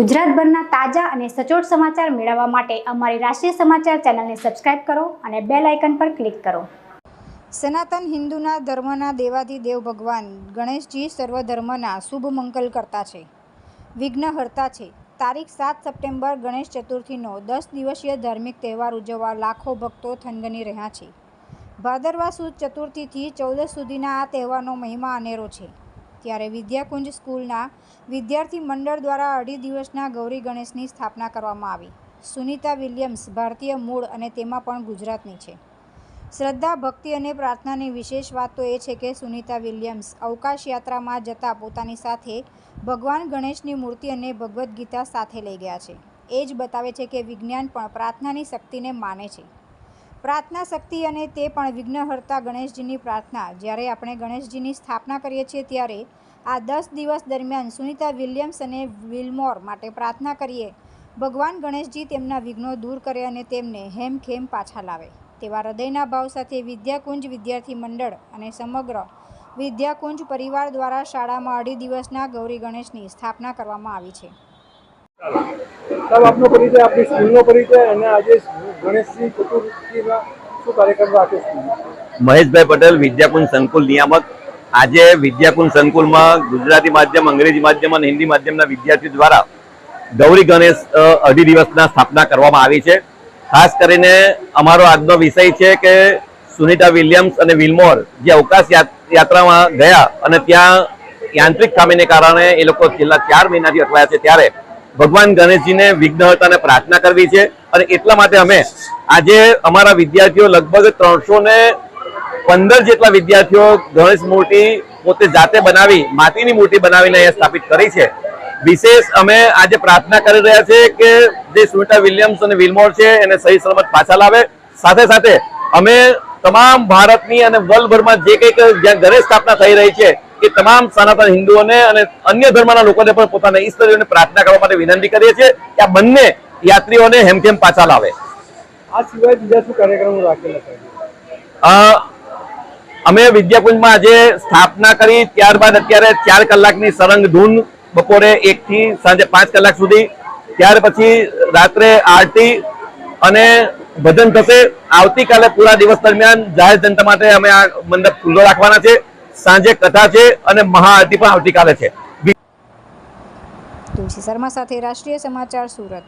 ગુજરાતભરના તાજા અને સચોટ સમાચાર મેળવવા માટે અમારી રાષ્ટ્રીય સમાચાર ચેનલને સબસ્ક્રાઇબ કરો અને બેલ આઇકન પર ક્લિક કરો. સનાતન હિન્દુના ધર્મના દેવાધિદેવ ભગવાન ગણેશજી સર્વધર્મના શુભ મંગલ કરતા છે. વિઘ્નહર્તા છે. તારીખ સાત સપ્ટેમ્બર ગણેશ ચતુર્થીનો દસ દિવસીય ધાર્મિક તહેવાર ઉજવવા લાખો ભક્તો થનગની રહ્યા છે. ભાદરવા સુદ ચતુર્થીથી ચૌદસ સુધીના આ તહેવારનો મહિમા અનેરો છે. ત્યારે વિદ્યાકુંજ સ્કૂલના વિદ્યાર્થી મંડળ દ્વારા અઢી દિવસના ગૌરી ગણેશની સ્થાપના કરવામાં આવી. સુનિતા વિલિયમ્સ ભારતીય મૂળ અને તેમાં પણ ગુજરાતની છે. શ્રદ્ધા, ભક્તિ અને પ્રાર્થનાની વિશેષ વાત તો એ છે કે સુનિતા વિલિયમ્સ અવકાશ યાત્રામાં જતાં પોતાની સાથે ભગવાન ગણેશની મૂર્તિ અને ભગવદ્ ગીતા સાથે લઈ ગયા છે. એ જ બતાવે છે કે વિજ્ઞાન પણ પ્રાર્થનાની શક્તિને માને છે. પ્રાર્થના શક્તિ અને તે પણ વિઘ્નહર્તા ગણેશજીની પ્રાર્થના. જ્યારે આપણે ગણેશજીની સ્થાપના કરીએ છીએ ત્યારે આ દસ દિવસ દરમિયાન સુનિતા વિલિયમ્સ અને વિલમોર માટે પ્રાર્થના કરીએ. ભગવાન ગણેશજી તેમના વિઘ્નો દૂર કરે અને તેમને હેમખેમ પાછા લાવે. તેવા હૃદયના ભાવ સાથે વિદ્યાકુંજ વિદ્યાર્થી મંડળ અને સમગ્ર વિદ્યાકુંજ પરિવાર દ્વારા શાળામાં અઢી દિવસના ગૌરી ગણેશની સ્થાપના કરવામાં આવી છે. સાહેબ, આપનો પરિચય, આપની સ્કૂલનો પરિચય અને આજે ગણેશજી ચતુર્થીના શું કાર્યક્રમ રાખે મહેશભાઈ પટેલ, વિદ્યાકુંજ સંકુલ નિયામક. આજે વિદ્યાકુંજ સંકુલમાં ગુજરાતી માધ્યમ, અંગ્રેજી માધ્યમ અને હિન્દી માધ્યમના વિદ્યાર્થીઓ દ્વારા ગૌરી ગણેશ અઢી દિવસના સ્થાપના કરવામાં આવી છે. ખાસ કરીને અમારો આજનો વિષય છે કે સુનિતા વિલિયમ્સ અને વિલમોર જે અવકાશ યાત્રામાં ગયા અને ત્યાં યાંત્રિક ખામીને કારણે એ લોકો છેલ્લા ચાર મહિનાથી અટવાયા છે. ત્યારે ભગવાન ગણેશજીને વિઘ્નહર્તાને પ્રાર્થના કરવી છે. અને એટલા માટે અમે આજે અમારા વિદ્યાર્થીઓ લગભગ ત્રણસો ને પંદર જેટલા વિદ્યાર્થીઓ ગણેશ મૂર્તિ પોતે જાતે બનાવી, માટીની મૂર્તિ બનાવીને અહીંયા સ્થાપિત કરી છે. વિશેષ અમે આજે પ્રાર્થના કરી રહ્યા છે કે જે સુનિતા વિલિયમ્સ અને વિલમોર છે એને સહી સલામત પાછા લાવે. સાથે સાથે અમે તમામ ભારતની અને વર્લ્ડભરમાં જે કંઈક જ્યાં ઘરે સ્થાપના થઈ રહી છે એ તમામ સનાતન હિન્દુઓને અને અન્ય ધર્મના લોકોને પણ પોતાના ઈશ્વરીઓને પ્રાર્થના કરવા માટે વિનંતી કરીએ છીએ કે આ બંને યાત્રીઓને હેમખેમ પાછા લાવે. આ સિવાય બીજા શું કાર્યક્રમો રાખેલા અમે વિદ્યાકુંજમાં આજે સ્થાપના કરી ત્યારબાદ અત્યારે ચાર કલાકની સરંગ ધૂન બપોરે એક થી સાંજે પાંચ કલાક સુધી ત્યાર પછી રાત્રે આરતી અને ભજન થશે. આવતીકાલે પૂરા દિવસ દરમિયાન જાહેર જનતા માટે અમે આ મંડપ ખુલ્લો રાખવાના છે. સાંજે કથા છે અને મહાઆરતી પણ આવતીકાલે છે. તુલસી શર્મા સાથે રાષ્ટ્રીય સમાચાર સુરત.